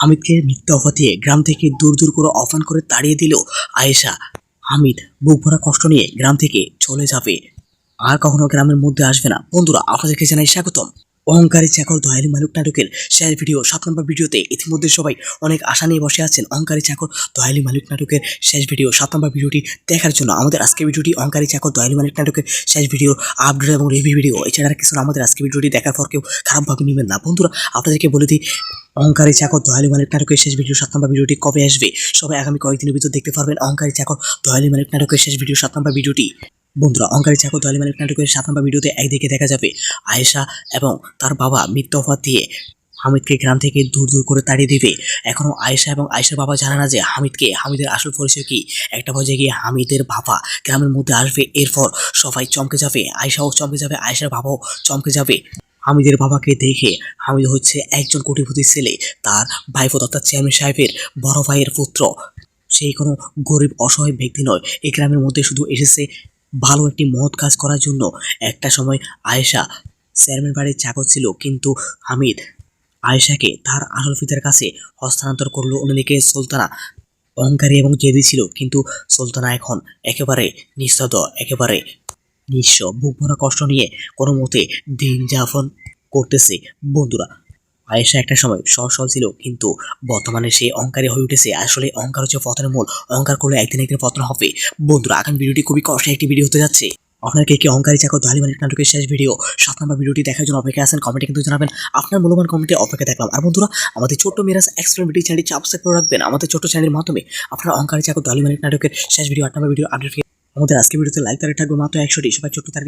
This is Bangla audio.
হামিদকে মিথ্যা অফার দিয়ে গ্রাম থেকে দূর দূর করে অফান করে তাড়িয়ে দিল আয়েশা। হামিদ বুক ভরা কষ্ট নিয়ে গ্রাম থেকে চলে যাবে। আর কখনো গ্রামের মধ্যে আসবে না। বন্ধুরা আপনাদেরকে জানাই স্বাগতম। অহংকারী চাকর দয়ালু মালুক নাটকের শেয়ার ভিডিও সাত নম্বর ভিডিওতে ইতিমধ্যে সবাই অনেক আশা নিয়ে বসে আছেন অহংকারী চাকর দয়ালু মালিক নাটকের শেষ ভিডিও সাত নম্বর ভিডিওটি দেখার জন্য। আমাদের আজকে ভিডিওটি অহংকারী চাকর দয়ালু মালিক নাটকের শেষ ভিডিও আপডেট এবং রিভিউ ভিডিও। এছাড়া কিছু আমাদের আজকে ভিডিওটি দেখার পর কেউ খারাপভাবে নেবেন না। বন্ধুরা, আপনাদেরকে বলে দিই অহংকারী চাকর দয়ালু মালিক নাটকের শেষ ভিডিও সাত নম্বর ভিডিওটি কবে আসবে? সবাই আগামী কয়েকদিনের ভিতর দেখতে পারবেন অহংকারী চাকর দয়ালু মালিক নাটকের শেষ ভিডিও সাত নম্বর ভিডিওটি। বন্ধুরা, অহংকারী চাকর দয়ালু মালিক নাটকের সাত নম্বর ভিডিওতে একদিকে দেখা যাবে আয়েশা এবং তার বাবা মিথ্যা অফার দিয়ে হামিদকে গ্রাম থেকে দূর দূর করে তাড়িয়ে দিবে। এখনও আয়েশা এবং আয়েশার বাবা জানে না যে হামিদকে, হামিদের আসল পরিচয় কি। একটা পর্যায়ে গিয়ে হামিদের বাবা গ্রামের মধ্যে আসবে। এরপর সবাই চমকে যাবে, আয়েশাও চমকে যাবে, আয়েশার বাবাও চমকে যাবে। হামিদের বাবাকে দেখে হামিদ হচ্ছে একজন কোটিপতির ছেলে। তার ভাইফো অর্থাৎ চেয়ারম্যান সাহেবের বড় ভাইয়ের পুত্র। সেই কোনো গরিব, অসহায় ব্যক্তি নয়। এই গ্রামের মধ্যে শুধু এসেছে ভালো একটি মহৎ কাজ করার জন্য। একটা সময় আয়েশা চেয়ারম্যান বাড়ির চাকর ছিল, কিন্তু হামিদ আয়েশাকে তার আসল পিতার কাছে হস্তান্তর করল। অন্যদিকে সুলতানা অহংকারী এবং জেদি ছিল, কিন্তু সুলতানা এখন একেবারে নিস্তব্ধ, একেবারে নিঃস্ব, বুক ভরা কষ্ট নিয়ে কোনো মতে দিন যাপন করতেছে বন্ধুরা। আয়েশা একটা সময় সহসল ছিল, কিন্তু বর্তমানে সে অহংকারী হয়ে উঠেছে। আসলে অহংকার হচ্ছে পতনের মূল। অহংকার করলে একদিন একদিন পতন হবে। বন্ধুরা, আগামী ভিডিওটি খুবই কষ্টের একটি ভিডিও হতে যাচ্ছে। আপনার কে কি অহংকারী চাকর দহালি মালিক নাটকের শেষ ভিডিও সাত নম্বর ভিডিওটি দেখার জন্য অপেক্ষা আছেন কমেন্টে কিন্তু জানাবেন। আপনার মূল্যবান কমেন্টে অপেক্ষা দেখলাম। আর বন্ধুরা, আমাদের ছোট্ট মিরাজ এক্সপ্রেম ভিডিও চ্যানেলটি সাবস্ক্রাইব করে রাখবেন। আমাদের ছোট্ট চ্যানেলের মাধ্যমে আপনার অহংকারী চাকর দহালি মালিক নাটকের শেষ ভিডিও আট নম্বর ভিডিও আপডেট আমাদের আজকে ভিডিওতে লাইক তারিখ থাকবে মাত্র একশোটি সবাই ছোট্ট তারিখ